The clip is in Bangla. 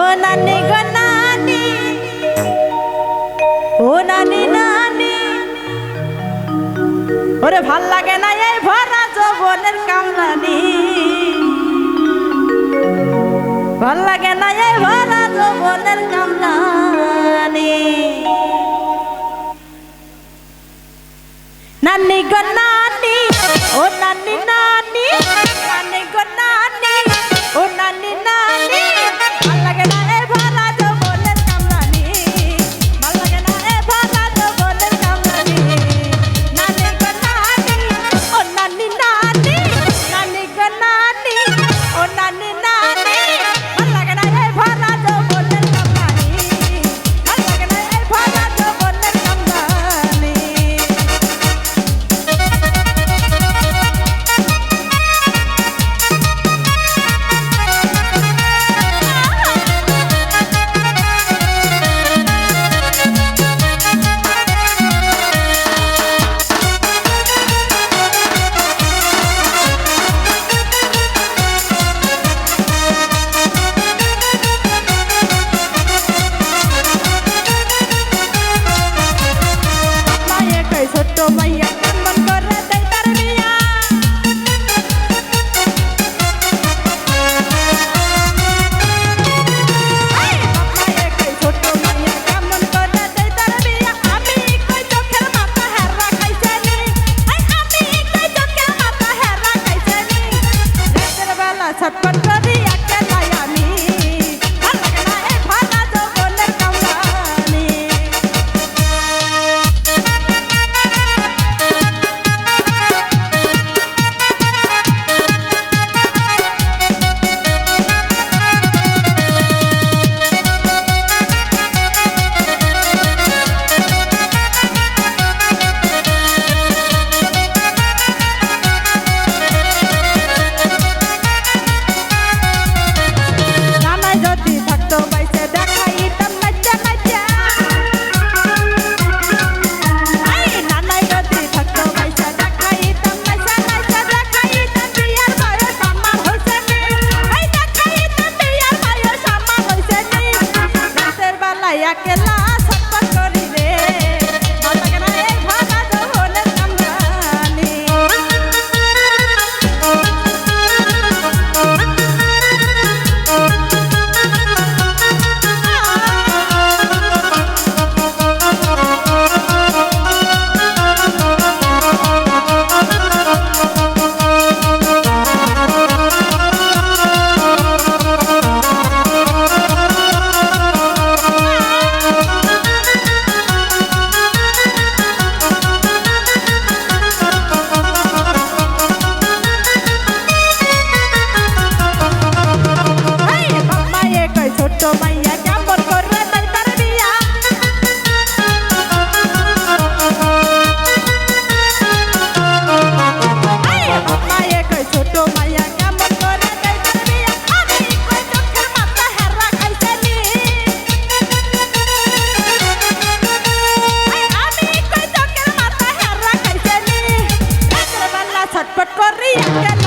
ও নানি গো নানি, ও নানি নানি। ওরে ভালো লাগে না এই ভরা যৌবনের কামরানি। ভালো লাগে না এই ভরা যৌবনের কামরানি। নানি গো নানি। একলা corría.